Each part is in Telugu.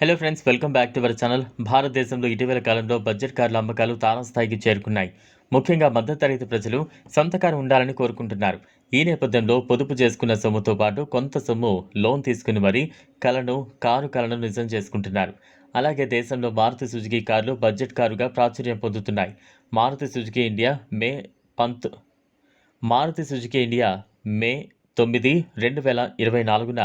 Hello friends welcome back to our channel భారతదేశంలో ఇటీవల కాలంలో బడ్జెట్ కార్ల అమ్మకాలు తారాస్థాయికి చేరుకున్నాయి. ముఖ్యంగా మధ్యతరగతి ప్రజలు సొంత కారు ఉండాలని కోరుకుంటున్నారు. ఈ నేపథ్యంలో పొదుపు చేసుకున్న సొమ్ముతో పాటు కొంత సొమ్ము లోన్ తీసుకుని మరీ కలను కారు కలను నిజం చేసుకుంటున్నారు. అలాగే దేశంలో మారుతి సుజుకి కార్లు బడ్జెట్ కారుగా ప్రాచుర్యం పొందుతున్నాయి. మారుతి సుజుకి ఇండియా మే పంత్ మారుతి సుజుకి ఇండియా మే తొమ్మిది రెండు వేల ఇరవై నాలుగున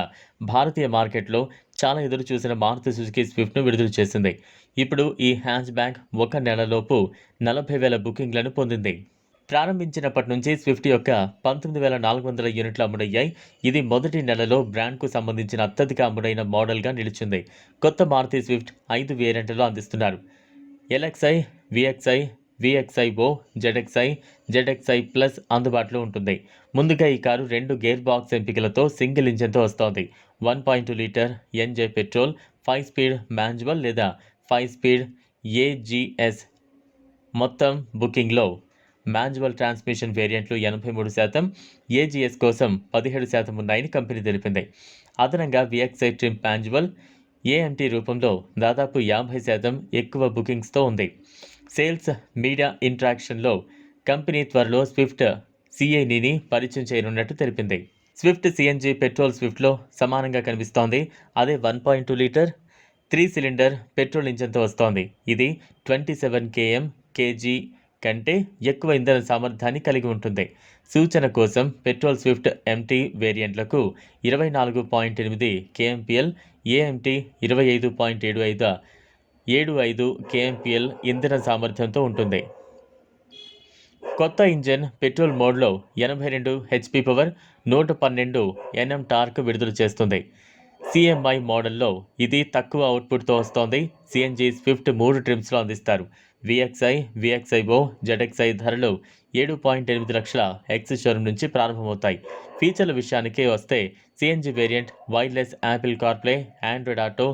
భారతీయ మార్కెట్లో చాలా ఎదురు చూసిన మారుతి సుజుకి స్విఫ్ట్ను విడుదల చేసింది. ఇప్పుడు ఈ హ్యాచ్ బ్యాక్ ఒక నెలలోపు నలభై వేల బుకింగ్లను పొందింది. ప్రారంభించినప్పటి నుంచి స్విఫ్ట్ యొక్క పంతొమ్మిది వేల నాలుగు వందల యూనిట్లు అమ్ముడయ్యాయి. ఇది మొదటి నెలలో బ్రాండ్కు సంబంధించిన అత్యధిక అమ్ముడైన మోడల్గా నిలిచింది. కొత్త మారుతి స్విఫ్ట్ ఐదు వేరియంట్లలో అందిస్తున్నారు. LXI VXI VXIO ZXI ZXI plus అందుబాటులో ఉంటుంది. ముందుగా ఈ కారు రెండు గేర్ బాక్స్ ఎంపికలతో సింగిల్ ఇంజన్తో వస్తోంది. One point two litre NJ petrol five speed manual లేదా ఫైవ్ స్పీడ్ ఏజీఎస్ మొత్తం బుకింగ్లో మాన్యువల్ ట్రాన్స్మిషన్ వేరియంట్లు ఎనభై మూడు శాతం ఏజీఎస్ కోసం పదిహేడు శాతం ఉన్నాయని కంపెనీ తెలిపింది. అదనంగా విఎక్స్ఐ ట్రిమ్ మాన్యువల్ ఏఎంటీ రూపంలో దాదాపు యాభై శాతం ఎక్కువ బుకింగ్స్తో ఉంది. సేల్స్ మీడియా ఇంట్రాక్షన్లో కంపెనీ త్వరలో స్విఫ్ట్ సిఐనిని పరిచయం చేయనున్నట్టు తెలిపింది. స్విఫ్ట్ సిఎన్జి పెట్రోల్ స్విఫ్ట్లో సమానంగా కనిపిస్తోంది. అదే one point two litre three cylinder petrol ఇంజన్తో వస్తోంది. ఇది ట్వంటీ సెవెన్ కేఎం కేజీ కంటే ఎక్కువ ఇంధన సామర్థ్యాన్ని కలిగి ఉంటుంది. సూచన కోసం పెట్రోల్ స్విఫ్ట్ ఎంటీ వేరియంట్లకు ఇరవై నాలుగు పాయింట్ ఎనిమిది కేఎంపిఎల్ ఏఎంటీ ఇరవై ఐదు పాయింట్ ఏడు ఐదు ఏడు ఐదు కేఎంపిఎల్ ఇంధన సామర్థ్యంతో ఉంటుంది. కొత్త ఇంజన్ పెట్రోల్ మోడ్లో ఎనభై రెండు హెచ్పి పవర్ నూట పన్నెండు ఎన్ఎం టార్క్ విడుదల చేస్తుంది. సిఎంఐ మోడల్లో ఇది తక్కువ అవుట్పుట్తో వస్తోంది. సిఎన్జి స్విఫ్ట్ మూడు ట్రిమ్స్లో అందిస్తారు. విఎక్స్ఐ విఎక్స్ఐఓ జెడ్ఎక్స్ఐ ధరలు ఏడు పాయింట్ ఎనిమిది లక్షల ఎక్స్ షోరూమ్ నుంచి ప్రారంభమవుతాయి. ఫీచర్ల విషయానికి వస్తే CNG variant wireless Apple CarPlay Android Auto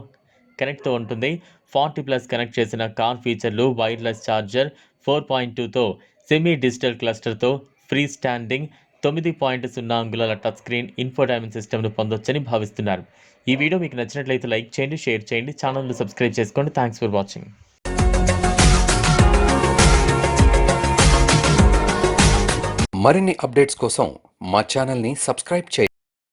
కనెక్ట్తో ఉంటుంది. ఫార్టీ ప్లస్ కనెక్ట్ చేసిన కార్ ఫీచర్లు వైర్లెస్ ఛార్జర్ ఫోర్ పాయింట్ టూతో సెమీ డిజిటల్ క్లస్టర్తో ఫ్రీ స్టాండింగ్ తొమ్మిది పాయింట్ సున్నా అంగుళాల టచ్ స్క్రీన్ ఇన్ఫోటైన్మెంట్ సిస్టమ్ను పొందొచ్చని భావిస్తున్నారు. ఈ వీడియో మీకు నచ్చినట్లయితే లైక్ చేయండి షేర్ చేయండి ఛానల్ను సబ్స్క్రైబ్ చేసుకోండి. Thanks for watching. మరిన్ని అప్డేట్స్ కోసం మా ఛానల్ని సబ్స్క్రైబ్ చేయండి.